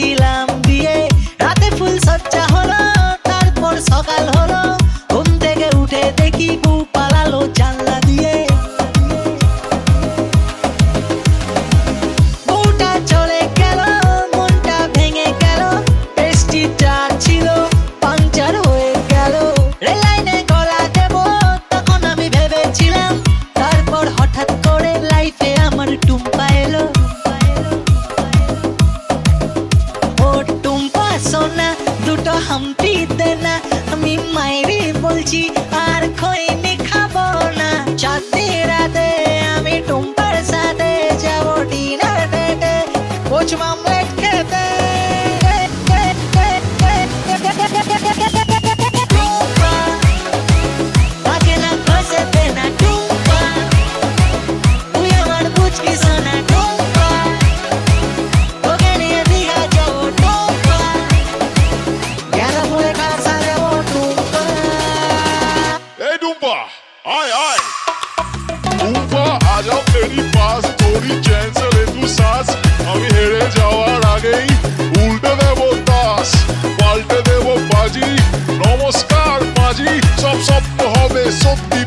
silam হামটি দেনা আমি মাইরে বলছি আর খইনি খাব না চাঁদে রাতে আমি টুম্পার সাথে যাব ডিনার ডেটে কোচ মামা তেরি পাস তোরি চ্যান চলে তু সাস আমি হেরে যাওয়ার আগেই উল্টে দেব তাস পাল্টে দেব বাজি নমস্কার মাঝি সব স্বপ্ন হবে সত্যি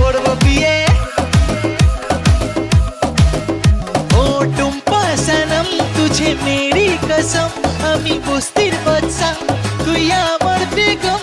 করব বিয়ে? ও টুম্পা সনম তুঝে মেরি কসম আমি বস্তির বাচ্চা তুই আমার বেগম।